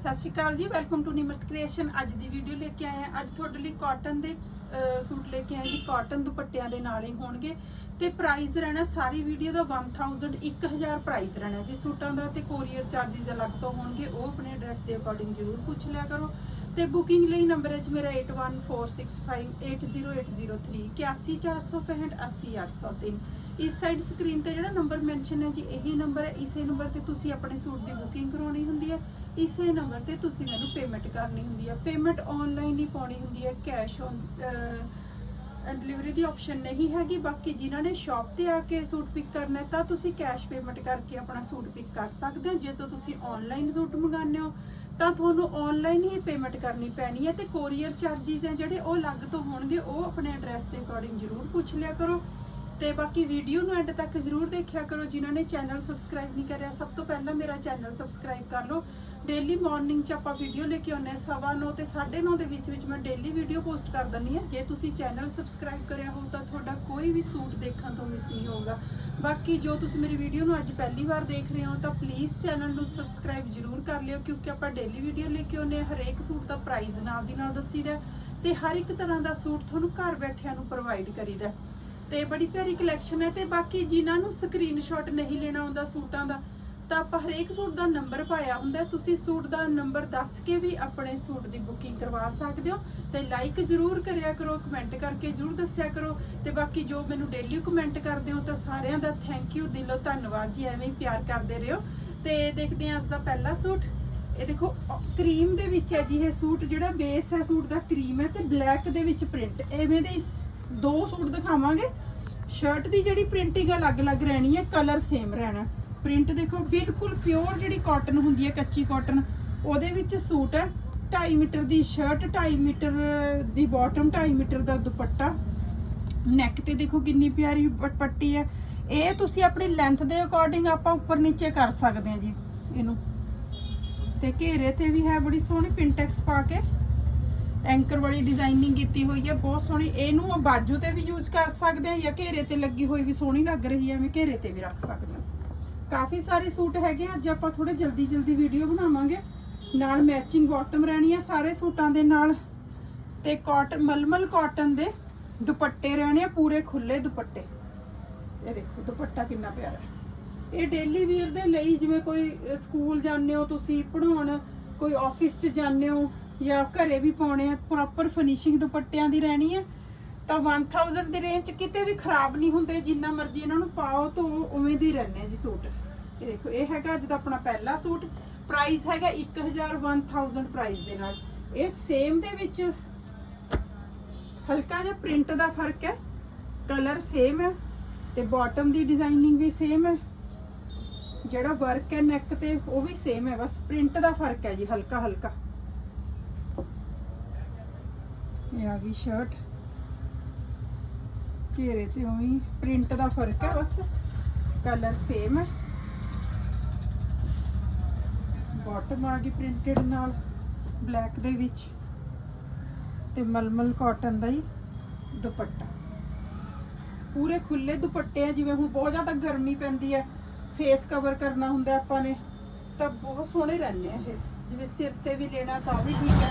ਸਤਿ ਸ਼੍ਰੀ ਅਕਾਲ ਜੀ welcome to Nimrat creation ਅੱਜ ਦੀ ਵੀਡੀਓ ਲੈ ਕੇ ਆਏ ਹਾਂ। ਅੱਜ ਤੁਹਾਡੇ ਲਈ ਕਾਟਨ ਦੇ ਸੂਟ ਲੈ ਕੇ ਆਏ ਜੀ। ਕਾਟਨ ਦੁਪੱਟਿਆਂ ਦੇ ਨਾਲ ਹੀ ਹੋਣਗੇ। ਤੇ ਪ੍ਰਾਈਸ ਰਹਿਣਾ ਸਾਰੀ ਵੀਡੀਓ ਦਾ 1000 1000 ਪ੍ਰਾਈਸ ਰਹਿਣਾ ਜੀ ਸੂਟਾਂ ਦਾ। ਤੇ ਕੋਰੀਅਰ ਚਾਰजेस ਅਲੱਗ ਤੋਂ ਹੋਣਗੇ। ਉਹ ਆਪਣੇ ਐਡਰੈਸ ਦੇ ਅਕੋਰਡਿੰਗ ਜ਼ਰੂਰ ਪੁੱਛ ਲਿਆ ਕਰੋ। ਤੇ ਬੁਕਿੰਗ ਲਈ ਨੰਬਰ ਹੈ ਜੀ ਮੇਰਾ 8146580803 81465 80803 ਇਸ ਸਾਈਡ ਸਕਰੀਨ ਤੇ ਜਿਹੜਾ ਨੰਬਰ ਮੈਂਸ਼ਨ ਹੈ ਜੀ, ਇਹੀ ਨੰਬਰ ਹੈ। ਇਸੇ ਨੰਬਰ ਤੇ ਤੁਸੀਂ ਆਪਣੇ ਸੂਟ ਦੀ ਬੁਕਿੰਗ ਕਰਾਉਣੀ ਹੁੰਦੀ ਹੈ। ਇਸੇ ਨੰਬਰ ਤੇ ਤੁਸੀਂ ਮੈਨੂੰ ਪੇਮੈਂਟ ਕਰਨੀ ਹੁੰਦੀ ਹੈ ਪੇਮੈਂਟ ਆਨਲਾਈਨ ਹੀ ਪਾਉਣੀ ਹੁੰਦੀ ਹੈ ਕੈਸ਼ ਔਨ ਡਿਲੀਵਰੀ ਦੀ ਆਪਸ਼ਨ ਨਹੀਂ ਹੈਗੀ। ਬਾਕੀ ਜਿਨ੍ਹਾਂ ਨੇ ਸ਼ਾਪ ਤੇ ਆ ਕੇ ਸੂਟ ਪਿਕ ਕਰਨਾ ਤਾਂ ਤੁਸੀਂ ਕੈਸ਼ ਪੇਮੈਂਟ ਕਰਕੇ ਆਪਣਾ ਸੂਟ ਪਿਕ ਕਰ ਸਕਦੇ ਹੋ। ਜੇ ਤਾਂ ਤੁਸੀਂ ਆਨਲਾਈਨ ਸੂਟ ਮੰਗਾਉਂਦੇ ਹੋ, ਤਾਂ ਤੁਹਾਨੂੰ ਆਨਲਾਈਨ ਹੀ ਪੇਮੈਂਟ ਕਰਨੀ ਪੈਣੀ ਹੈ ਤੇ ਕੋਰੀਅਰ ਚਾਰजेस ਹੈ ਜਿਹੜੇ ਉਹ ਅਲੱਗ ਤੋਂ ਹੋਣਗੇ, ਉਹ ਆਪਣੇ ਐਡਰੈਸ ਦੇ ਅਕੋਰਡਿੰਗ ਜ਼ਰੂਰ ਪੁੱਛ ਲਿਆ ਕਰੋ। ਤੇ ਬਾਕੀ ਵੀਡੀਓ ਨੂੰ ਐਂਡ ਤੱਕ ਜ਼ਰੂਰ ਦੇਖਿਆ ਕਰੋ, ਜਿਨ੍ਹਾਂ ਨੇ ਚੈਨਲ ਸਬਸਕ੍ਰਾਈਬ ਨਹੀਂ ਕਰਿਆ, ਸਭ ਤੋਂ ਪਹਿਲਾਂ ਮੇਰਾ ਚੈਨਲ ਸਬਸਕ੍ਰਾਈਬ ਕਰ ਲਓ। ਡੇਲੀ ਮਾਰਨਿੰਗ 'ਚ ਆਪਾਂ ਵੀਡੀਓ ਲੈ ਕੇ ਆਉਂਦੇ ਹਾਂ, ਸਵਾ ਨੌ ਤੇ 9:30 ਦੇ ਵਿੱਚ ਵਿੱਚ ਮੈਂ ਡੇਲੀ ਵੀਡੀਓ ਪੋਸਟ ਕਰ ਦਿੰਦੀ ਹਾਂ। ਜੇ ਤੁਸੀਂ ਚੈਨਲ ਸਬਸਕ੍ਰਾਈਬ ਕਰਿਆ ਹੋ ਤਾਂ ਤੁਹਾਡਾ ਕੋਈ ਵੀ ਸੂਟ ਦੇਖਣ ਤੋਂ ਮਿਸ ਨਹੀਂ ਹੋਊਗਾ। ਬਾਕੀ ਜੋ ਤੁਸੀਂ ਮੇਰੀ ਵੀਡੀਓ ਨੂੰ ਅੱਜ ਪਹਿਲੀ ਵਾਰ ਦੇਖ ਰਹੇ ਹੋ, ਤਾਂ ਪਲੀਜ਼ ਚੈਨਲ ਨੂੰ ਸਬਸਕ੍ਰਾਈਬ ਜ਼ਰੂਰ ਕਰ ਲਿਓ, ਕਿਉਂਕਿ ਆਪਾਂ ਡੇਲੀ ਵੀਡੀਓ ਲੈ ਕੇ ਆਉਂਦੇ ਹਾਂ, ਹਰੇਕ ਸੂਟ ਦਾ ਪ੍ਰਾਈਸ ਨਾਲ ਦੀ ਨਾਲ ਦੱਸੀਦਾ ਹੈ ਤੇ ਹਰ ਇੱਕ ਤਰ੍ਹਾਂ ਦਾ ਸੂਟ ਤੁਹਾਨੂੰ ਘਰ ਬੈਠਿਆਂ ਨੂੰ ਪ੍ਰੋਵਾਈਡ ਕਰੀਦਾ ਤੇ ਬੜੀ ਪਿਆਰੀ ਕਲੈਕਸ਼ਨ ਹੈ ਤੇ ਬਾਕੀ ਜਿਨ੍ਹਾਂ ਨੂੰ ਸਕਰੀਨਸ਼ਾਟ ਨਹੀਂ ਲੈਣਾ ਹੁੰਦਾ ਸੂਟਾਂ ਦਾ, ਤਾਂ ਆਪਾਂ ਹਰੇਕ ਸੂਟ ਦਾ ਨੰਬਰ ਪਾਇਆ ਹੁੰਦਾ ਤੁਸੀਂ ਸੂਟ ਦਾ ਨੰਬਰ ਦੱਸ ਕੇ ਵੀ ਆਪਣੇ ਸੂਟ ਦੀ ਬੁਕਿੰਗ ਕਰਵਾ ਸਕਦੇ ਹੋ ਤੇ ਲਾਈਕ ਜ਼ਰੂਰ ਕਰਿਆ ਕਰੋ ਕਮੈਂਟ ਕਰਕੇ ਜ਼ਰੂਰ ਦੱਸਿਆ ਕਰੋ ਤੇ ਬਾਕੀ ਜੋ ਮੈਨੂੰ ਡੇਲੀ ਕਮੈਂਟ ਕਰਦੇ ਹੋ ਤਾਂ ਸਾਰਿਆਂ ਦਾ ਥੈਂਕ ਯੂ ਦਿਲੋਂ ਧੰਨਵਾਦ ਜੀ, ਐਵੇਂ ਹੀ ਪਿਆਰ ਕਰਦੇ ਰਹੋ। ਤੇ ਦੇਖਦੇ ਹਾਂ ਅੱਜ ਦਾ ਪਹਿਲਾ ਸੂਟ। ਇਹ ਦੇਖੋ ਕਰੀਮ ਦੇ ਵਿੱਚ ਹੈ ਜੀ, ਇਹ ਸੂਟ ਜਿਹੜਾ ਬੇਸ ਹੈ ਸੂਟ ਦਾ ਕਰੀਮ ਹੈ ਤੇ ਬਲੈਕ ਦੇ ਵਿੱਚ ਪ੍ਰਿੰਟ ਐਵੇਂ ਦੇ ਦੋ ਸੂਟ ਦਿਖਾਵਾਂਗੇ। ਸ਼ਰਟ ਦੀ ਜਿਹੜੀ ਪ੍ਰਿੰਟਿੰਗ ਅਲੱਗ-ਅਲੱਗ ਰਹਿਣੀ ਹੈ ਕਲਰ ਸੇਮ ਰਹਿਣਾ। ਪ੍ਰਿੰਟ ਦੇਖੋ, ਬਿਲਕੁਲ ਪਿਓਰ ਜਿਹੜੀ ਕਾਟਨ ਹੁੰਦੀ ਹੈ, ਕੱਚੀ ਕਾਟਨ ਉਹਦੇ ਵਿੱਚ ਸੂਟ ਹੈ। 2.5 ਮੀਟਰ ਦੀ ਸ਼ਰਟ 2.5 ਮੀਟਰ ਦੀ ਬਾਟਮ 2.5 ਮੀਟਰ ਦਾ ਦੁਪੱਟਾ। ਨੈਕ ਤੇ ਦੇਖੋ ਕਿੰਨੀ ਪਿਆਰੀ ਪੱਟੀ ਹੈ। ਇਹ ਤੁਸੀਂ ਆਪਣੀ ਲੈਂਥ ਦੇ ਅਕੋਰਡਿੰਗ ਆਪਾਂ ਉੱਪਰ ਨੀਚੇ ਕਰ ਸਕਦੇ ਹਾਂ ਜੀ, ਇਹਨੂੰ। ਤੇ ਘੇਰੇ ਤੇ ਵੀ ਹੈ, ਬੜੀ ਸੋਹਣੀ ਪਿੰਟੈਕਸ ਪਾ ਕੇ। ਐਂਕਰ ਵਾਲੀ ਡਿਜ਼ਾਈਨਿੰਗ ਕੀਤੀ ਹੋਈ ਹੈ ਬਹੁਤ ਸੋਹਣੀ। ਇਹਨੂੰ ਬਾਜੂ ਤੇ ਵੀ ਯੂਜ਼ ਕਰ ਸਕਦੇ ਹਾਂ ਜਾਂ ਘੇਰੇ ਤੇ ਲੱਗੀ ਹੋਈ ਵੀ ਸੋਹਣੀ ਲੱਗ ਰਹੀ ਹੈ ਐਵੇਂ ਘੇਰੇ ਤੇ ਵੀ ਰੱਖ ਸਕਦੇ ਹਾਂ। ਕਾਫੀ ਸਾਰੇ ਸੂਟ ਹੈਗੇ ਆ, ਅੱਜ ਆਪਾਂ ਥੋੜੇ ਜਲਦੀ ਜਲਦੀ ਵੀਡੀਓ ਬਣਾਵਾਂਗੇ। ਨਾਲ ਮੈਚਿੰਗ ਬਾਟਮ ਰਹਿਣੀ ਆ ਸਾਰੇ ਸੂਟਾਂ ਦੇ ਨਾਲ ਤੇ ਕਾਟਨ ਮਲਮਲ ਕਾਟਨ ਦੇ ਦੁਪੱਟੇ ਰਹਿਣੇ ਆ ਪੂਰੇ ਖੁੱਲੇ ਦੁਪੱਟੇ। ਇਹ ਦੇਖੋ ਦੁਪੱਟਾ ਕਿੰਨਾ ਪਿਆਰਾ ਹੈ। ਇਹ ਡੇਲੀ ਵੀਅਰ ਦੇ ਲਈ ਜਿਵੇਂ ਕੋਈ ਸਕੂਲ ਜਾਂਦੇ ਹੋ ਤੁਸੀਂ ਪੜਾਉਣ ਕੋਈ ਆਫਿਸ 'ਚ ਜਾਂਦੇ ਹੋ ਜਾਂ ਘਰੇ ਵੀ ਪਾਉਣੇ ਆ ਪ੍ਰੋਪਰ ਫਿਨਿਸ਼ਿੰਗ ਦੁਪੱਟਿਆਂ ਦੀ ਰਹਿਣੀ ਹੈ ਤਾਂ 1000 ਦੀ ਰੇਂਜ 'ਚ ਕਿਤੇ ਵੀ ਖਰਾਬ ਨਹੀਂ ਹੁੰਦੇ, ਜਿੰਨਾ ਮਰਜ਼ੀ ਇਹਨਾਂ ਨੂੰ ਪਾਓ, ਤਾਂ ਉਵੇਂ ਦੇ ਰਹਿੰਦੇ ਜੀ ਸੂਟ। ਇਹ ਦੇਖੋ, ਇਹ ਹੈਗਾ ਅੱਜ ਦਾ ਆਪਣਾ ਪਹਿਲਾ ਸੂਟ ਪ੍ਰਾਈਸ ਹੈਗਾ 1000 1000 ਪ੍ਰਾਈਸ ਦੇ ਨਾਲ। ਇਹ ਸੇਮ ਦੇ ਵਿੱਚ ਹਲਕਾ ਜਿਹਾ ਪ੍ਰਿੰਟ ਦਾ ਫ਼ਰਕ ਹੈ ਕਲਰ ਸੇਮ ਹੈ, ਤੇ ਬਾਟਮ ਦੀ ਡਿਜ਼ਾਈਨਿੰਗ ਵੀ ਸੇਮ ਹੈ। ਜਿਹੜਾ ਵਰਕ ਹੈ ਨੈਕ ਤੇ, ਉਹ ਵੀ ਸੇਮ ਹੈ, ਬਸ ਪ੍ਰਿੰਟ ਦਾ ਫ਼ਰਕ ਹੈ ਜੀ ਹਲਕਾ ਹਲਕਾ ਇਹ ਆ ਗਈ ਸ਼ਰਟ ਘੇਰੇ ਤੇ ਉਵੇਂ ਪ੍ਰਿੰਟ ਦਾ ਫ਼ਰਕ ਹੈ ਬਸ। ਕਲਰ ਸੇਮ ਹੈ। ਬਾਟਮ ਆ ਗਈ ਪ੍ਰਿੰਟਡ ਨਾਲ ਬਲੈਕ ਦੇ ਵਿੱਚ। ਤੇ ਮਲਮਲ ਕਾਟਨ ਦਾ ਹੀ ਦੁਪੱਟਾ। ਪੂਰੇ ਖੁੱਲੇ ਦੁਪੱਟੇ ਆ, ਜਿਵੇਂ ਹੁਣ ਬਹੁਤ ਜ਼ਿਆਦਾ ਗਰਮੀ ਪੈਂਦੀ ਹੈ। ਫੇਸ ਕਵਰ ਕਰਨਾ ਹੁੰਦਾ ਆਪਾਂ ਨੇ। ਤਾਂ ਬਹੁਤ ਸੋਹਣੇ ਰਹਿੰਦੇ ਆ ਇਹ। ਜਿਵੇਂ ਸਿਰ ਤੇ ਵੀ ਲੈਣਾ ਤਾਂ ਵੀ ਠੀਕ ਹੈ।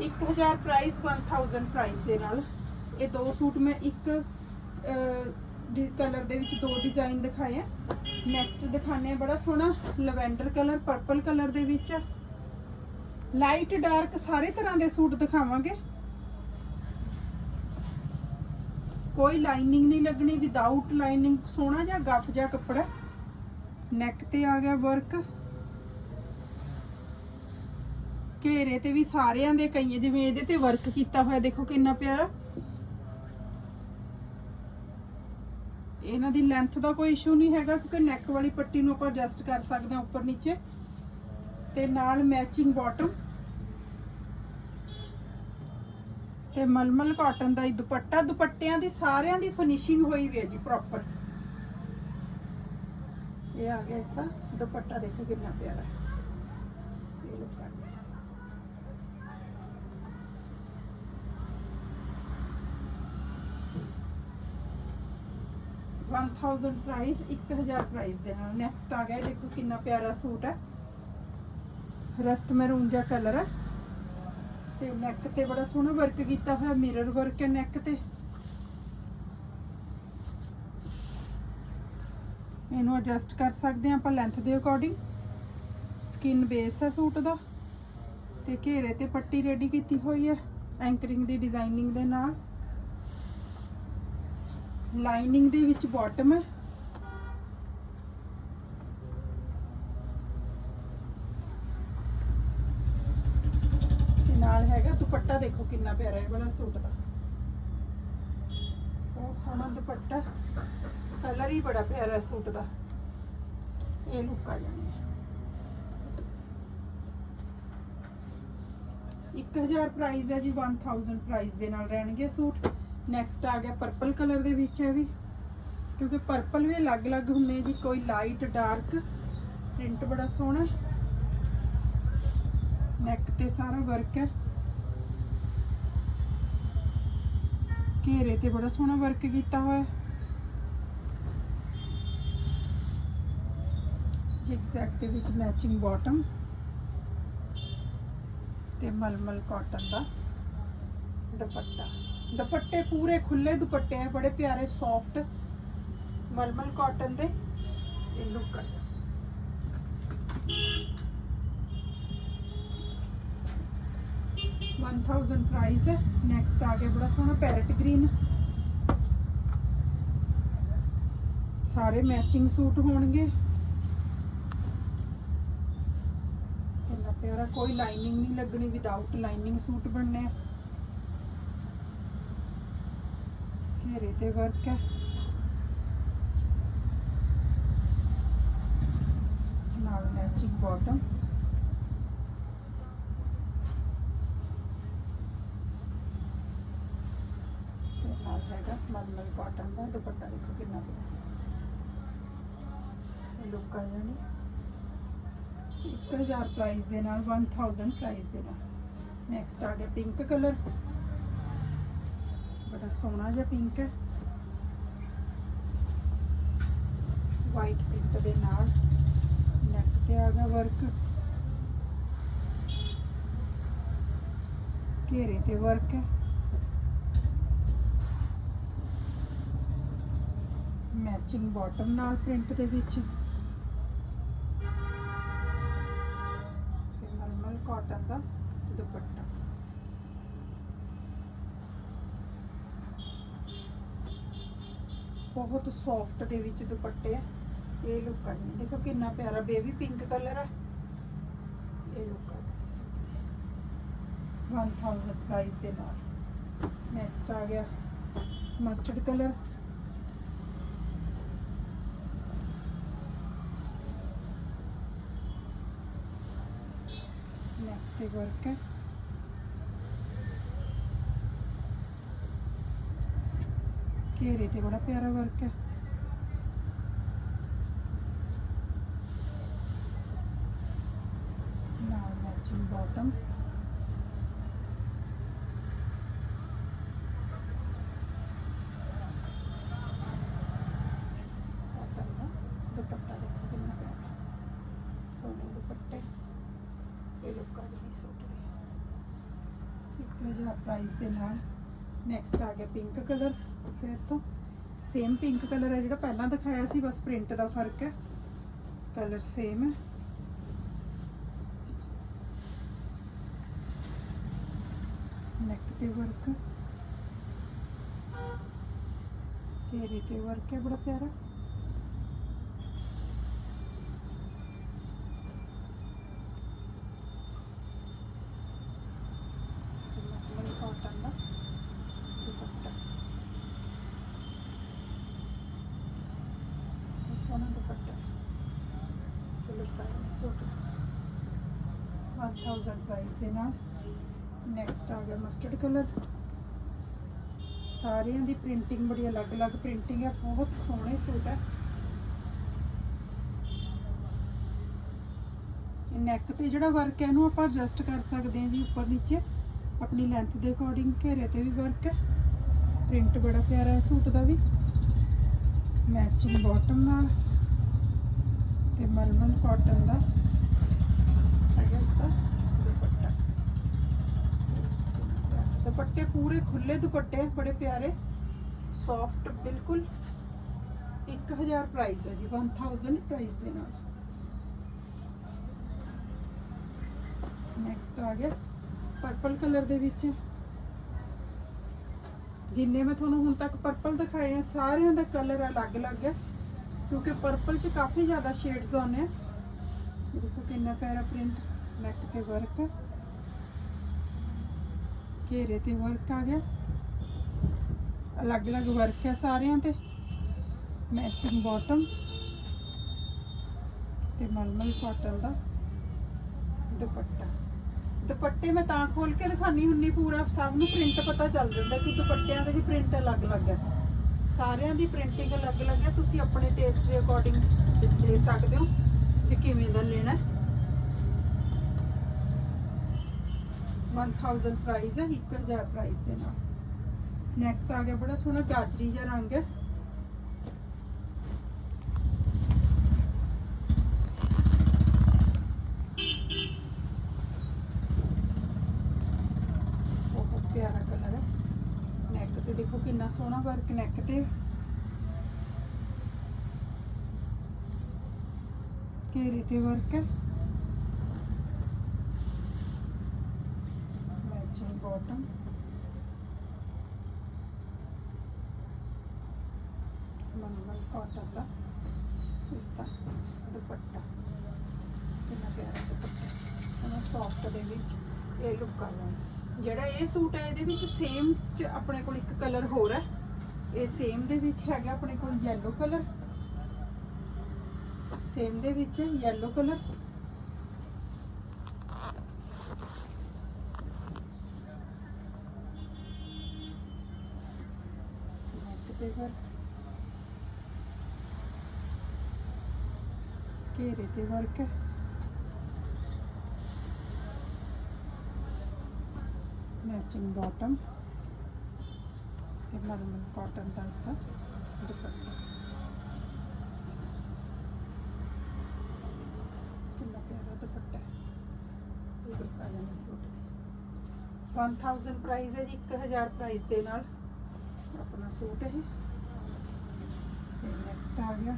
1000 ਪ੍ਰਾਈਸ 1000 ਪ੍ਰਾਈਸ ਦੇ ਨਾਲ। ਇਹ ਦੋ ਸੂਟ ਮੈਂ ਇੱਕ ਕਲਰ ਦੇ ਵਿੱਚ ਦੋ ਡਿਜ਼ਾਈਨ ਦਿਖਾਏ ਆ। ਨੈਕਸਟ ਦਿਖਾਣੇ ਆ ਬੜਾ ਸੋਹਣਾ ਲਵੈਂਡਰ ਕਲਰ ਪਰਪਲ ਕਲਰ ਦੇ ਵਿੱਚ। ਲਾਈਟ ਡਾਰਕ ਸਾਰੇ ਤਰ੍ਹਾਂ ਦੇ ਸੂਟ ਦਿਖਾਵਾਂਗੇ। ਕੋਈ ਲਾਈਨਿੰਗ ਨਹੀਂ ਲੱਗਣੀ ਵਿਦਆਊਟ ਲਾਈਨਿੰਗ ਸੋਹਣਾ ਜਿਹਾ ਗੱਫ ਜਿਹਾ ਕੱਪੜਾ। ਨੈਕ ਤੇ ਆ ਗਿਆ ਵਰਕ ਘੇਰੇ ਤੇ ਵੀ ਸਾਰਿਆਂ ਦੇ ਕਈ ਜਿਵੇਂ ਇਹਦੇ ਤੇ ਵਰਕ ਕੀਤਾ ਹੋਇਆ, ਦੇਖੋ ਕਿੰਨਾ ਪਿਆਰਾ। ਇਹਨਾਂ ਦੀ ਲੈਂਥ ਦਾ ਕੋਈ ਇਸ਼ੂ ਨਹੀਂ ਹੈਗਾ, ਕਿਉਂਕਿ ਨੈਕ ਵਾਲੀ ਪੱਟੀ ਨੂੰ ਆਪਾਂ ਐਡਜਸਟ ਕਰ ਸਕਦੇ ਹਾਂ ਉੱਪਰ ਨੀਚੇ। ਤੇ ਨਾਲ ਮੈਚਿੰਗ ਬਾਟਮ ਤੇ ਮਲਮਲ ਕਾਟਨ ਦਾ ਹੀ ਦੁਪੱਟਾ। ਦੁਪੱਟਿਆਂ ਦੀ ਸਾਰਿਆਂ ਦੀ ਫਿਨਿਸ਼ਿੰਗ ਹੋਈ ਵੀ ਹੈ ਜੀ ਪ੍ਰੋਪਰ ਇਹ ਆ ਗਿਆ ਇਸ ਦਾ ਦੁਪੱਟਾ, ਦੇਖੋ ਕਿੰਨਾ ਪਿਆਰਾ। ਹੈ ਇਹ ਲੋ ਕਰ 1000 ਪ੍ਰਾਈਸ 1000 ਪ੍ਰਾਈਸ ਦੇ ਨਾਲ। ਨੈਕਸਟ ਆ ਗਿਆ ਦੇਖੋ ਕਿੰਨਾ ਪਿਆਰਾ ਸੂਟ ਹੈ। ਰਸਟ ਮੈਰੂਨ ਜਿਹਾ ਕਲਰ ਹੈ। ਤੇ ਨੈਕ ਤੇ ਬੜਾ ਸੋਹਣਾ ਵਰਕ ਕੀਤਾ ਹੋਇਆ ਮਿਰਰ ਵਰਕ ਹੈ ਨੈਕ ਤੇ। ਇਹਨੂੰ ਐਡਜਸਟ ਕਰ ਸਕਦੇ ਹਾਂ ਆਪਾਂ ਲੈਂਥ ਦੇ ਅਕੋਰਡਿੰਗ ਸਕਿਨ ਬੇਸ ਹੈ ਸੂਟ ਦਾ। ਤੇ ਘੇਰੇ ਤੇ ਪੱਟੀ ਰੈਡੀ ਕੀਤੀ ਹੋਈ ਹੈ ਐਂਕਰਿੰਗ ਦੀ ਡਿਜ਼ਾਈਨਿੰਗ ਦੇ ਨਾਲ। ਲਾਈਨਿੰਗ ਦੇ ਵਿੱਚ ਬਾਟਮ ਹੈ। ਨਾਲ ਹੈਗਾ ਦੁਪੱਟਾ ਦੇਖੋ ਕਿੰਨਾ ਪਿਆਰਾ ਹੈ ਵਾਲਾ ਸੂਟ ਦਾ। ਬਹੁਤ ਸੋਹਣਾ ਦੁਪੱਟਾ ਕਲਰ ਹੀ ਬੜਾ ਪਿਆਰਾ ਹੈ ਸੂਟ ਦਾ। ਇਹ ਲੁੱਕ ਆ ਜਾਣੀ ਹੈ। 1000 ਪ੍ਰਾਈਸ ਹੈ ਜੀ 1000 ਪ੍ਰਾਈਸ ਦੇ ਨਾਲ ਰਹਿਣਗੇ ਸੂਟ। ਨੈਕਸਟ ਆ ਗਿਆ ਪਰਪਲ ਕਲਰ ਦੇ ਵਿੱਚ ਹੈ ਵੀ। ਕਿਉਂਕਿ ਪਰਪਲ ਵੀ ਅਲੱਗ-ਅਲੱਗ ਹੁੰਦੇ ਜੀ, ਕੋਈ ਲਾਈਟ ਡਾਰਕ ਪ੍ਰਿੰਟ ਬੜਾ ਸੋਹਣਾ। ਨੈਕ ਤੇ ਸਾਰਾ ਵਰਕ ਹੈ। ਘੇਰੇ ਤੇ ਬੜਾ ਸੋਹਣਾ ਵਰਕ ਕੀਤਾ ਹੋਇਆ। ਹੈ ਜਿਗਜ਼ੈਗ ਦੇ ਵਿੱਚ ਮੈਚਿੰਗ ਬਾਟਮ ਤੇ ਮਲਮਲ ਕਾਟਨ ਦਾ ਦੁਪੱਟਾ। ਦੁਪੱਟੇ ਪੂਰੇ ਖੁੱਲੇ ਦੁਪੱਟੇ ਹੈ ਬੜੇ ਪਿਆਰੇ ਸੌਫਟ ਮਲਮਲ ਕਾਟਨ ਦੇ। ਇਹ ਲੁੱਕ ਹੈ 1000 ਪ੍ਰਾਈਸ ਹੈ ਨੈਕਸਟ ਆ ਗਿਆ, ਬੜਾ ਸੋਹਣਾ ਪੈਰਟ ਗ੍ਰੀਨ ਸਾਰੇ ਮੈਚਿੰਗ ਸੂਟ ਹੋਣਗੇ। ਕਿੰਨਾ ਪਿਆਰਾ, ਕੋਈ ਲਾਈਨਿੰਗ ਨਹੀਂ ਲੱਗਣੀ ਵਿਦਆਊਟ ਲਾਈਨਿੰਗ ਸੂਟ ਬਣਨੇ ਆ। ਘੇਰੇ ਤੇ ਵਰਕ ਹੈ। ਨਾਲ ਮੈਚਿੰਗ ਬਾਟਮ ਤੇ ਨਾਲ ਹੈਗਾ ਮਲਮਲ ਕਾਟਨ ਦਾ, ਦੁਪੱਟਾ ਦੇਖੋ ਕਿੰਨਾ ਪਿਆ। ਇਹ ਲੁੱਕ ਆ ਜਾਣੀ। 1000 ਪ੍ਰਾਈਸ ਦੇ ਨਾਲ 1000 ਪ੍ਰਾਈਸ ਦੇ ਨਾਲ। ਨੈਕਸਟ ਆ ਗਿਆ ਪਿੰਕ ਕਲਰ ਬੜਾ ਸੋਹਣਾ ਜਿਹਾ ਪਿੰਕ ਹੈ। ਵਾਈਟ ਪ੍ਰਿੰਟ ਦੇ ਨਾਲ ਨੈਕ ਤੇ ਆ ਗਿਆ ਵਰਕ ਘੇਰੇ ਤੇ ਵਰਕ ਹੈ। ਮੈਚਿੰਗ ਬਾਟਮ ਨਾਲ ਪ੍ਰਿੰਟ ਦੇ ਵਿੱਚ। ਤੇ ਮਲਮਲ ਕਾਟਨ ਦਾ ਦੁਪੱਟਾ। ਬਹੁਤ ਸੌਫਟ ਦੇ ਵਿੱਚ ਦੁਪੱਟੇ ਆ। ਇਹ ਲੁੱਕ ਆ ਦੇਖੋ ਕਿੰਨਾ ਪਿਆਰਾ ਬੇਬੀ ਪਿੰਕ ਕਲਰ ਹੈ ਇਹ ਲੁੱਕ ਆ ਜੀ। ਸੂਟ 1000 ਪ੍ਰਾਈਸ ਦੇ ਨਾਲ। ਨੈਕਸਟ ਆ ਗਿਆ ਮਸਟਰਡ ਕਲਰ ਨੈਕ ਤੇ ਵਰਕ ਹੈ ਘੇਰੇ ਤੇ ਬੜਾ ਪਿਆਰਾ ਵਰਕ ਹੈ ਨਾਲ ਮੈਚਿੰਗ ਬਾਟਮ ਕਾਟਨ ਦਾ ਦੁਪੱਟਾ ਦੇਖੋ ਕਿੰਨਾ ਪਿਆਰਾ ਸੋਹਣੇ ਦੁਪੱਟੇ ਇਹ ਲੁੱਕ ਆ ਜਿਹੜੀ ਸੂਟ ਦੀ 1000 ਪ੍ਰਾਈਸ ਦੇ ਨਾਲ ਨੈਕਸਟ ਆ ਗਿਆ ਪਿੰਕ ਕਲਰ ਫਿਰ ਤੋਂ ਸੇਮ ਪਿੰਕ ਕਲਰ ਹੈ ਜਿਹੜਾ ਪਹਿਲਾਂ ਦਿਖਾਇਆ ਸੀ, ਬਸ ਪ੍ਰਿੰਟ ਦਾ ਫ਼ਰਕ ਹੈ। ਕਲਰ ਸੇਮ ਹੈ। ਨੈਕ ਤੇ ਵਰਕ ਘੇਰੇ ਤੇ ਵਰਕ ਹੈ, ਬੜਾ ਪਿਆਰਾ ਮਲਮਲ ਕਾਟਨ ਦਾ ਦੁਪੱਟਾ ਇਹ ਸੋਹਣਾ ਦੁਪੱਟਾ। ਇਹ ਸੂਟ। 1000 ਪ੍ਰਾਈਸ ਦੇ ਨਾਲ। ਨੈਕਸਟ ਆ ਗਿਆ ਮਸਟਰਡ ਕਲਰ ਸਾਰਿਆਂ ਦੀ ਪ੍ਰਿੰਟਿੰਗ ਬੜੀ ਅਲੱਗ-ਅਲੱਗ ਪ੍ਰਿੰਟਿੰਗ ਹੈ ਬਹੁਤ ਸੋਹਣੇ ਸੂਟ ਹੈ ਨੈਕ ਤੇ ਜਿਹੜਾ ਵਰਕ ਹੈ ਇਹਨੂੰ ਆਪਾਂ ਐਡਜਸਟ ਕਰ ਸਕਦੇ ਹਾਂ ਜੀ ਉੱਪਰ ਨੀਚੇ। ਆਪਣੀ ਲੈਂਥ ਦੇ ਅਕੋਰਡਿੰਗ ਘੇਰੇ ਤੇ ਵੀ ਵਰਕ ਹੈ ਪ੍ਰਿੰਟ ਬੜਾ ਪਿਆਰਾ ਹੈ ਸੂਟ ਦਾ ਵੀ। ਮੈਚਿੰਗ ਬਾਟਮ ਨਾਲ ਤੇ ਮਲਮਲ ਕਾਟਨ ਦਾ ਅਗਸ ਦਾ ਦੁਪੱਟਾ। ਦੁਪੱਟੇ ਪੂਰੇ ਖੁੱਲੇ ਦੁਪੱਟੇ, ਬੜੇ ਪਿਆਰੇ ਸੌਫਟ ਬਿਲਕੁਲ। 1000 ਪ੍ਰਾਈਸ ਹੈ ਜੀ 1000 ਪ੍ਰਾਈਸ ਦੇ ਨਾਲ। ਨੈਕਸਟ ਆ ਗਿਆ ਪਰਪਲ ਕਲਰ ਦੇ ਵਿੱਚ। ਜਿੰਨੇ ਮੈਂ ਤੁਹਾਨੂੰ ਹੁਣ ਤੱਕ ਪਰਪਲ ਦਿਖਾਏ ਆ, ਸਾਰਿਆਂ ਦਾ ਕਲਰ ਅਲੱਗ-ਅਲੱਗ ਹੈ ਕਿਉਂਕਿ ਪਰਪਲ 'ਚ ਕਾਫੀ ਜ਼ਿਆਦਾ ਸ਼ੇਡਸ ਆਉਂਦੇ ਆ। ਦੇਖੋ ਕਿੰਨਾ ਪਿਆਰਾ ਪ੍ਰਿੰਟ ਨੈਕ ਤੇ ਵਰਕ ਹੈ ਘੇਰੇ ਤੇ ਵਰਕ ਆ ਗਿਆ। ਅਲੱਗ-ਅਲੱਗ ਵਰਕ ਹੈ ਸਾਰਿਆਂ ਤੇ। ਮੈਚਿੰਗ ਬਾਟਮ ਤੇ ਮਲਮਲ ਕਾਟਨ ਦਾ ਦੁਪੱਟਾ। ਦੁਪੱਟੇ ਮੈਂ ਤਾਂ ਖੋਲ ਕੇ ਦਿਖਾਨੀ ਹੁੰਨੀ ਪੂਰਾ ਸਭ ਨੂੰ ਪ੍ਰਿੰਟ ਪਤਾ ਚੱਲ ਜਾਂਦਾ ਕਿ ਦੁਪੱਟਿਆਂ ਦੇ ਵੀ ਪ੍ਰਿੰਟ ਅਲੱਗ-ਅਲੱਗ ਹੈ ਸਾਰਿਆਂ ਦੀ ਪ੍ਰਿੰਟਿੰਗ ਅਲੱਗ-ਅਲੱਗ ਹੈ ਤੁਸੀਂ ਆਪਣੇ ਟੇਸਟ ਦੇ ਅਕੋਰਡਿੰਗ ਦੇ ਸਕਦੇ ਹੋ ਕਿ ਕਿਵੇਂ ਦਾ ਲੈਣਾ ਹੈ। 1000 ਪ੍ਰਾਈਸ ਹੈ 1000 ਪ੍ਰਾਈਸ ਦੇ ਨਾਲ। ਨੈਕਸਟ ਆ ਗਿਆ ਬੜਾ ਸੋਹਣਾ ਗਾਜਰੀ ਜਿਹਾ ਰੰਗ। ਹੈ ਬਹੁਤ ਪਿਆਰਾ ਕਲਰ ਹੈ ਨੈਕ ਤੇ ਸੋਹਣਾ ਵਰਕ ਨੈਕ ਤੇ। ਘੇਰੇ ਤੇ ਵਰਕ ਹੈ। ਮੈਚਿੰਗ ਬਾਟਮ ਮਨਮਲ ਕਾਟਨ ਦਾ ਇਸ ਦਾ ਦੁਪੱਟਾ ਕਿੰਨਾ ਪਿਆਰਾ ਦੁਪੱਟਾ ਸੋਹਣਾ ਸੌਫਟ ਦੇ ਵਿੱਚ ਇਹ ਲੁੱਕ ਆ ਜਾਣਾ ਜਿਹੜਾ ਇਹ ਸੂਟ ਹੈ, ਇਹਦੇ ਵਿੱਚ ਸੇਮ ਚ ਆਪਣੇ ਕੋਲ ਇੱਕ ਕਲਰ ਹੋਰ ਹੈ। ਇਹ ਸੇਮ ਦੇ ਵਿੱਚ ਹੈਗਾ ਆਪਣੇ ਕੋਲ yellow ਕਲਰ ਸੇਮ ਦੇ ਵਿੱਚ yellow ਕਲਰ ਨੈਕ ਤੇ ਵਰਕ ਘੇਰੇ ਤੇ ਵਰਕ ਹੈ ਮੈਚਿੰਗ ਬਾਟਮ ਤੇ ਮਲਮਲ ਕਾਟਨ ਦਾ ਇਸਦਾ ਦੁਪੱਟਾ ਕਿੰਨਾ ਪਿਆਰਾ ਦੁਪੱਟਾ ਹੈ ਇਹ ਦੁਪੱਟਾ ਲੈਣਾ ਸੂਟ 1000 ਪ੍ਰਾਈਸ ਹੈ ਜੀ 1000 ਪ੍ਰਾਈਸ ਦੇ ਨਾਲ ਆਪਣਾ ਸੂਟ ਹੈ ਤੇ ਨੈਕਸਟ ਆ ਗਿਆ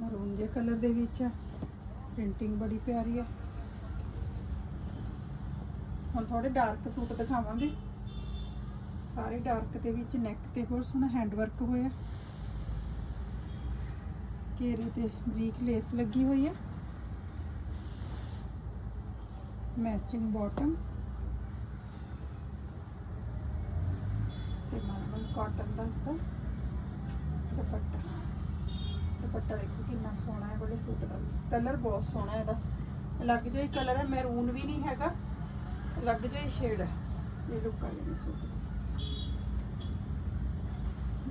ਮਰੂਨ ਜੇ ਕਲਰ ਦੇ ਵਿੱਚ ਹੈ ਪ੍ਰਿੰਟਿੰਗ ਬੜੀ ਪਿਆਰੀ ਹੈ ਹੁਣ ਥੋੜੇ ਡਾਰਕ ਸੂਟ ਦਿਖਾਵਾਂਗੇ। ਸਾਰੇ ਡਾਰਕ ਦੇ ਵਿੱਚ ਨੈਕ ਤੇ ਬਹੁਤ ਸੋਹਣਾ ਹੈਂਡ ਵਰਕ ਹੋਇਆ। ਘੇਰੇ ਤੇ ਬਰੀਕ ਲੇਸ ਲੱਗੀ ਹੋਈ ਹੈ ਮੈਚਿੰਗ ਬਾਟਮ ਤੇ ਮਲਮਲ ਕਾਟਨ ਦਾ ਇਸਦਾ ਦੁਪੱਟਾ। ਦੁਪੱਟਾ ਦੇਖੋ ਕਿੰਨਾ ਸੋਹਣਾ ਹੈ, ਬੜੇ ਸੂਟ ਦਾ ਕਲਰ ਬਹੁਤ ਸੋਹਣਾ ਹੈ ਇਹਦਾ। ਅਲੱਗ ਜਿਹਾ ਹੀ ਕਲਰ ਹੈ ਮੈਰੂਨ ਵੀ ਨਹੀਂ ਹੈਗਾ। ਅਲੱਗ ਜਿਹਾ ਸ਼ੇਡ ਹੈ ਇਹ ਲੁੱਕ ਆ ਜਾਣੀ ਸੂਟ।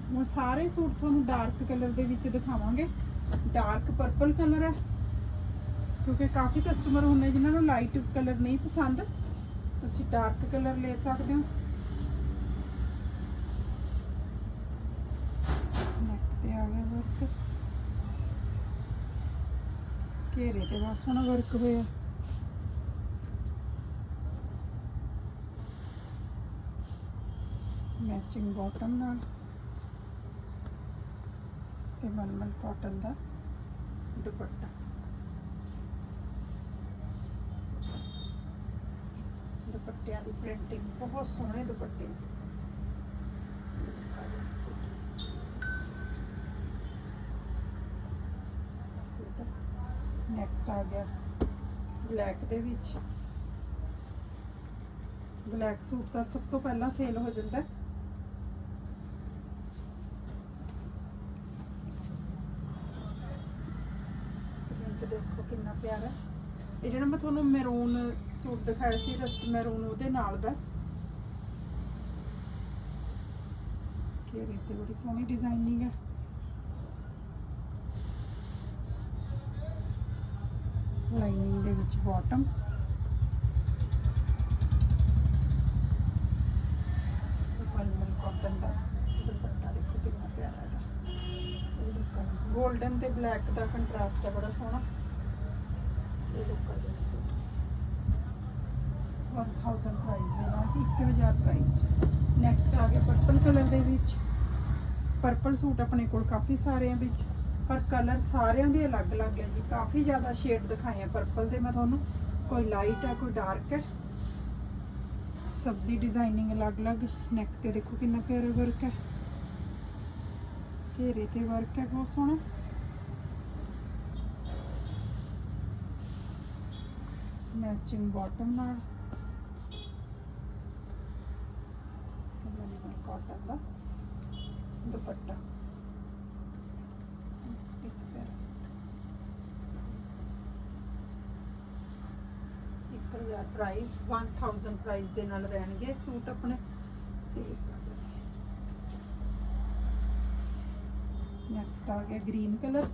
ਦੀ ਸਾਰੇ ਸੂਟ ਤੁਹਾਨੂੰ ਡਾਰਕ ਕਲਰ ਦੇ ਵਿੱਚ ਦਿਖਾਵਾਂਗੇ। ਡਾਰਕ ਪਰਪਲ ਕਲਰ ਹੈ। ਕਿਉਂਕਿ ਕਾਫੀ ਕਸਟਮਰ ਹੁੰਦੇ ਜਿਨ੍ਹਾਂ ਨੂੰ ਲਾਈਟ ਕਲਰ ਨਹੀਂ ਪਸੰਦ। ਤੁਸੀਂ ਡਾਰਕ ਕਲਰ ਲੈ ਸਕਦੇ ਹੋ। ਨੈਕ ਤੇ ਆ ਗਿਆ ਵਰਕ ਘੇਰੇ ਤੇ ਬਹੁਤ ਸੋਹਣਾ ਵਰਕ ਹੋਇਆ। ਮੈਚਿੰਗ ਬਾਟਮ ਨਾਲ। ਤੇ ਮਲਮਲ ਕਾਟਨ ਦਾ ਦੁਪੱਟਾ। ਦੁਪੱਟਿਆਂ ਦੀ ਪ੍ਰਿੰਟਿੰਗ ਬਹੁਤ ਸੋਹਣੇ ਦੁਪੱਟੇ। ਨੈਕਸਟ ਆ ਗਿਆ ਬਲੈਕ ਦੇ ਵਿੱਚ। ਬਲੈਕ ਸੂਟ ਦਾ ਸਭ ਤੋਂ ਪਹਿਲਾਂ ਸੇਲ ਹੋ ਜਾਂਦਾ। ਹੈ ਪ੍ਰਿੰਟ ਦੇਖੋ ਕਿੰਨਾ ਪਿਆਰਾ ਇਹ ਜਿਹੜਾ ਮੈਂ ਤੁਹਾਨੂੰ ਮੈਰੂਨ ਸੂਟ ਦਿਖਾਇਆ ਸੀ ਰਸਟ ਮੈਰੂਨ ਉਹਦੇ ਨਾਲ ਦਾ। ਘੇਰੇ ਤੇ ਬੜੀ ਸੋਹਣੀ ਡਿਜ਼ਾਈਨਿੰਗ ਹੈ ਲਾਈਨਿੰਗ ਦੇ ਵਿੱਚ ਬਾਟਮ ਮਲਮਲ ਕਾਟਨ ਦਾ ਦੁਪੱਟਾ ਦੇਖੋ ਕਿੰਨਾ ਪਿਆਰਾ ਹੈ ਗੋਲਡਨ ਤੇ ਬਲੈਕ ਦਾ ਕੰਟਰਾਸਟ ਹੈ ਬੜਾ ਸੋਹਣਾ। ਇਹ ਲੁੱਕ ਆ ਸੂਟ 1000 ਪ੍ਰਾਈਸ ਦੇ ਨਾਲ 1000 ਪ੍ਰਾਈਸ ਨੈਕਸਟ ਆ ਗਿਆ ਪਰਪਲ ਕਲਰ ਦੇ ਵਿੱਚ। ਪਰਪਲ ਸੂਟ ਆਪਣੇ ਕੋਲ ਕਾਫੀ ਸਾਰੇ ਆ ਵਿੱਚ। ਪਰ ਕਲਰ ਸਾਰਿਆਂ ਦੇ ਅਲੱਗ-ਅਲੱਗ ਹੈ ਜੀ। ਕਾਫੀ ਜ਼ਿਆਦਾ ਸ਼ੇਡ ਦਿਖਾਏ ਆ ਪਰਪਲ ਦੇ। ਮੈਂ ਤੁਹਾਨੂੰ ਕੋਈ ਲਾਈਟ ਹੈ ਕੋਈ ਡਾਰਕ ਹੈ। ਸਭ ਦੀ ਡਿਜ਼ਾਈਨਿੰਗ ਅਲੱਗ-ਅਲੱਗ ਨੈਕ ਤੇ ਦੇਖੋ ਕਿੰਨਾ ਪਿਆਰਾ ਵਰਕ ਹੈ। ਘੇਰੇ ਤੇ ਵਰਕ ਹੈ, ਬਹੁਤ ਸੋਹਣਾ। ਮੈਚਿੰਗ ਬਾਟਮ ਨਾਲ। ਕਮਲ ਕਾਟਨ ਦਾ ਦੁਪੱਟਾ। ਇੱਕ ਪਿਆਰਾ ਸੂਟ 1000 ਪ੍ਰਾਈਸ 1000 ਪ੍ਰਾਈਸ ਦੇ ਨਾਲ ਰਹਿਣਗੇ ਸੂਟ ਆਪਣੇ। ਨੈਕਸਟ ਆ ਗਿਆ ਗ੍ਰੀਨ ਕਲਰ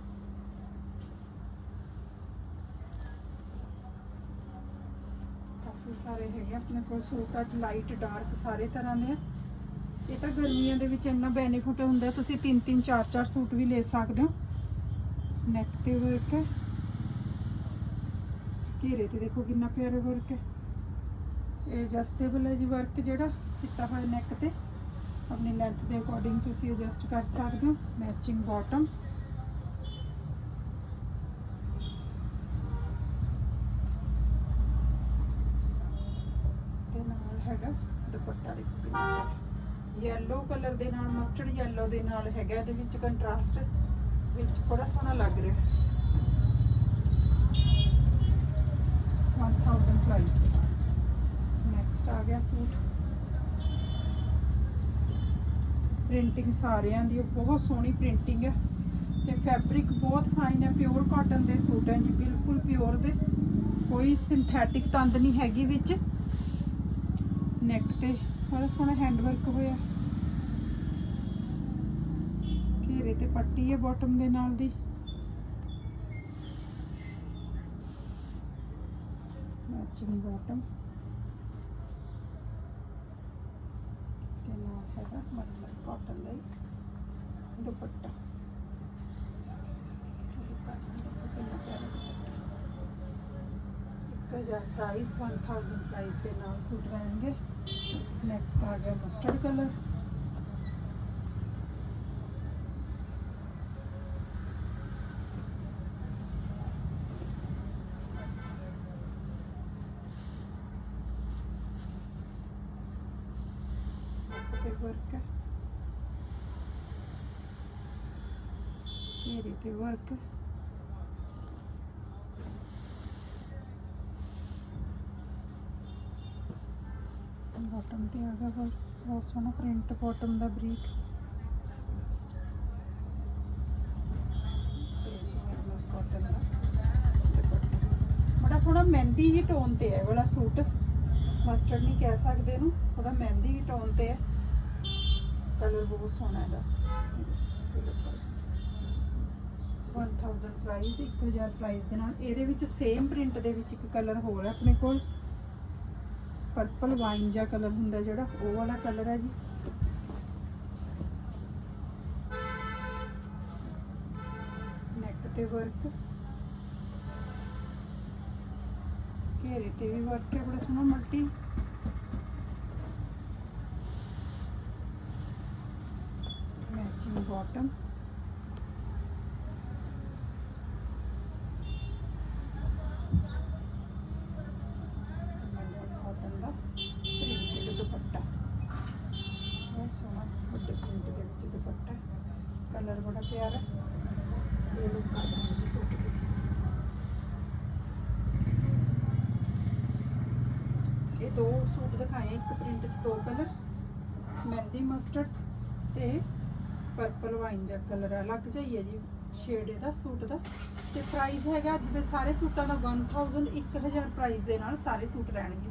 ਕਾਫੀ ਸਾਰੇ ਹੈਗੇ ਆਪਣੇ ਕੋਲ ਸੂਟ ਅੱਜ ਲਾਈਟ ਡਾਰਕ ਸਾਰੇ ਤਰ੍ਹਾਂ ਦੇ ਆ। ਇਹ ਤਾਂ ਗਰਮੀਆਂ ਦੇ ਵਿੱਚ ਇੰਨਾ ਬੈਨੀਫਿਟ ਹੁੰਦਾ, ਤੁਸੀਂ ਤਿੰਨ ਤਿੰਨ, ਚਾਰ ਚਾਰ ਸੂਟ ਵੀ ਲੈ ਸਕਦੇ ਹੋ। ਨੈਕ ਤੇ ਵਰਕ ਹੈ। ਘੇਰੇ ਤੇ ਦੇਖੋ ਕਿੰਨਾ ਪਿਆਰਾ ਵਰਕ ਹੈ। ਇਹ ਐਡਜਸਟੇਬਲ ਹੈ ਜੀ ਵਰਕ ਜਿਹੜਾ, ਕੀਤਾ ਹੋਇਆ ਨੈਕ ਤੇ। ਆਪਣੀ ਲੈਂਥ ਦੇ ਅਕੋਰਡਿੰਗ ਤੁਸੀਂ ਐਡਜਸਟ ਕਰ ਸਕਦੇ ਹੋ। ਮੈਚਿੰਗ ਬਾਟਮ ਤੇ ਨਾਲ ਹੈਗਾ ਦੁਪੱਟਾ ਦੇਖੋ ਕਿੰਨਾ ਪਿਆਰਾ ਯੈਲੋ ਕਲਰ ਦੇ ਨਾਲ ਮਸਟਰਡ ਯੈਲੋ ਦੇ ਨਾਲ ਹੈਗਾ, ਇਹਦੇ ਵਿੱਚ ਕੰਟਰਾਸਟ ਵਿੱਚ ਬੜਾ ਸੋਹਣਾ ਲੱਗ ਰਿਹਾ 1000 ਪ੍ਰਾਈਸ ਨੈਕਸਟ ਆ ਗਿਆ ਸੂਟ। ਪ੍ਰਿੰਟਿੰਗ ਸਾਰਿਆਂ ਦੀ, ਉਹ ਬਹੁਤ ਸੋਹਣੀ ਪ੍ਰਿੰਟਿੰਗ ਹੈ। ਤੇ ਫੈਬਰਿਕ ਬਹੁਤ ਫਾਈਨ ਹੈ ਪਿਓਰ ਕਾਟਨ ਦੇ ਸੂਟ ਹੈ ਜੀ, ਬਿਲਕੁਲ ਪਿਓਰ ਦੇ। ਕੋਈ ਸਿੰਥੈਟਿਕ ਤੰਦ ਨਹੀਂ ਹੈਗੀ ਵਿੱਚ। ਨੈਕ ਤੇ ਬੜਾ ਸੋਹਣਾ ਹੈਂਡ ਵਰਕ ਹੋਇਆ। ਘੇਰੇ ਤੇ ਪੱਟੀ ਹੈ ਬਾਟਮ ਦੇ ਨਾਲ ਦੀ। ਮੈਚਿੰਗ ਬਾਟਮ ਤੇ ਨਾਲ ਹੈਗਾ ਮਲਮਲ ਕਾਟਨ ਦਾ ਹੀ ਦੁਪੱਟਾ। ਇੱਕ ਹਜ਼ਾਰ ਪ੍ਰਾਈਸ 1000 ਪ੍ਰਾਈਸ ਦੇ ਨਾਲ ਸੂਟ ਰਹਿਣਗੇ। ਨੈਕਸਟ ਆ ਗਿਆ ਮਸਟਰਡ ਕਲਰ ਤੇ ਵਰਕ ਹੈ ਘੇਰੇ ਤੇ ਵਰਕ ਬਾਟਮ ਤੇ ਆ ਗਿਆ ਬਹੁਤ ਸੋਹਣਾ ਪ੍ਰਿੰਟ ਬਾਟਮ ਦਾ ਬਰੀਕ। ਬੜਾ ਸੋਹਣਾ ਮਹਿੰਦੀ ਜੀ ਟੋਨ ਤੇ ਹੈ ਵਾਲਾ ਸੂਟ। ਮਸਟਰਡ ਨਹੀਂ ਕਹਿ ਸਕਦੇ ਇਹਨੂੰ ਥੋੜਾ ਮਹਿੰਦੀ ਟੋਨ ਤੇ ਹੈ ਕਲਰ ਬਹੁਤ ਸੋਹਣਾ ਇਹਦਾ। 1000 ਪ੍ਰਾਈਸ 1000 ਪ੍ਰਾਈਸ ਦੇ ਨਾਲ। ਇਹਦੇ ਵਿੱਚ ਸੇਮ ਪ੍ਰਿੰਟ ਦੇ ਵਿੱਚ ਇੱਕ ਕਲਰ ਹੋਰ ਹੈ ਆਪਣੇ ਕੋਲ। ਪਰਪਲ ਵਾਈਨ ਜਿਹਾ ਕਲਰ ਹੁੰਦਾ ਜਿਹੜਾ, ਉਹ ਵਾਲਾ ਕਲਰ ਹੈ ਜੀ। ਨੈਕ ਤੇ ਵਰਕ ਘੇਰੇ ਤੇ ਵੀ ਵਰਕ ਹੈ, ਬੜਾ ਸੋਹਣਾ ਮਲਟੀ ਮੈਚਿੰਗ ਬਾਟਮ ਕਾਟਨ ਦਾ ਪ੍ਰਿੰਟਡ ਦੁਪੱਟਾ ਬਹੁਤ ਸੋਹਣਾ ਵੱਡੇ ਪ੍ਰਿੰਟ ਦੇ ਵਿੱਚ ਦੁਪੱਟਾ ਕਲਰ ਬੜਾ ਪਿਆਰਾ ਇਹ ਲੁੱਕ ਆ ਰਹੀ ਹੈ ਸੂਟ ਦੀ ਇਹ ਦੋ ਸੂਟ ਦਿਖਾਏ ਇੱਕ ਪ੍ਰਿੰਟ 'ਚ ਦੋ ਕਲਰ, ਮਹਿੰਦੀ ਮਸਟਰਡ ਤੇ ਪਰਪਲ ਵਾਈਨ ਦਾ ਕਲਰ ਅਲੱਗ ਜਾਈ ਹੈ ਜੀ ਸ਼ੇਡ ਇਹਦਾ ਸੂਟ ਦਾ। ਤੇ ਪ੍ਰਾਈਸ ਹੈਗਾ ਅੱਜ ਦੇ ਸਾਰੇ ਸੂਟਾਂ ਦਾ 1000 1000 ਪ੍ਰਾਈਸ ਦੇ ਨਾਲ ਸਾਰੇ ਸੂਟ ਰਹਿਣਗੇ।